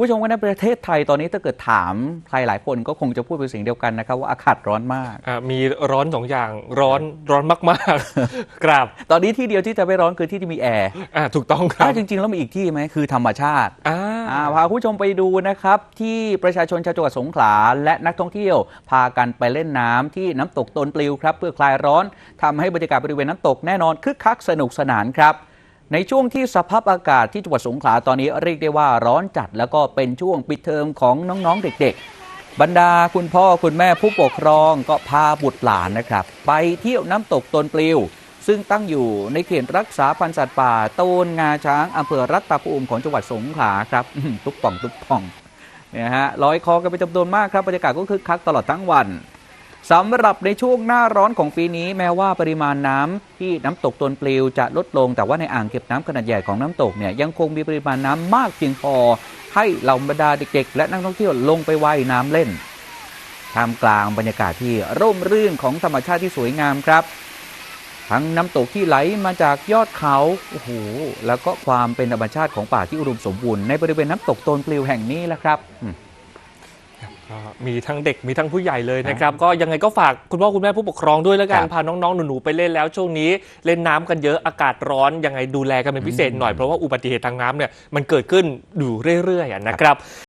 คุณผู้ชมว่าในประเทศไทยตอนนี้ถ้าเกิดถามใครหลายคนก็คงจะพูดเป็นเสียงเดียวกันนะครับว่าอากาศร้อนมากอ่ามีร้อนสองอย่างร้อนร้อนมากๆครับ ตอนนี้ที่เดียวที่จะไม่ร้อนคือที่ที่มีแอร์อ่าถูกต้องครัอ่าบจริงๆแล้วมีอีกที่ไหมคือธรรมชาติอ่าอ่าพาคุณผู้ชมไปดูนะครับ ที่ประชาชนชาวจังหวัดสงขลาและนักท่องเที่ยว พากันไปเล่นน้ำที่น้ำตกตนปลิวครับเพื่อคลายร้อนทำให้บรรยากาศบริเวณน้ำตกแน่นอนคึกคักสนุกสนานครับ ในช่วงที่สภาพอากาศที่จังหวัดสงขลาตอนนี้เรียกได้ว่าร้อนจัดแล้วก็เป็นช่วงปิดเทอมของน้องๆเด็ก ๆ บรรดาคุณพ่อคุณแม่ผู้ปกครองก็พาบุตรหลานนะครับ ไปเที่ยวน้ำตกตนปลิว ซึ่งตั้งอยู่ในเขตรักษาพันธุ์สัตว์ป่าโตนงาช้างอำเภอรัตภูมิของจังหวัดสงขลาครับตุ๊บป่องตุ๊บป่องเนี่ยฮะลอยคอกันเป็นจำนวนมากครับบรรยากาศก็คึกคักตลอดทั้งวัน สำหรับในช่วงหน้าร้อนของปีนี้แม้ว่าปริมาณน้ำที่น้ำตกตนปลิวจะลดลง แต่ว่าในอ่างเก็บน้ำขนาดใหญ่ของน้ำตกเนี่ยยังคงมีปริมาณน้ำมากเพียงพอ ให้เหล่าบรรดาเด็กๆ และนักท่องเที่ยวลงไปว่ายน้ำเล่นท่ามกลางบรรยากาศที่ร่มรื่นของธรรมชาติที่สวยงามครับ ทั้งน้ำตกที่ไหลมาจากยอดเขาโอ้โหแล้วก็ความเป็นธรรมชาติของป่าที่อุดมสมบูรณ์ในบริเวณน้ำตกโตนปลิวแห่งนี้แหละครับ มก็มีทั้งเด็กมีทั้งผู้ใหญ่เลยนะครับ ก็ยังไงก็ฝากคุณพ่อคุณแม่ผู้ปกครองด้วยแล้วกัคนรับพาน้องๆหนูๆไปเล่นแล้วช่วงนี้เล่นน้ำกันเยอะอากาศร้อนยังไงดูแลกันเป็นพิเศษหน่อยเพราะว่าอุบัติเหตุทางน้ำเนี่ยมันเกิดขึ้นอยู่เรื่อยๆอะนะครับ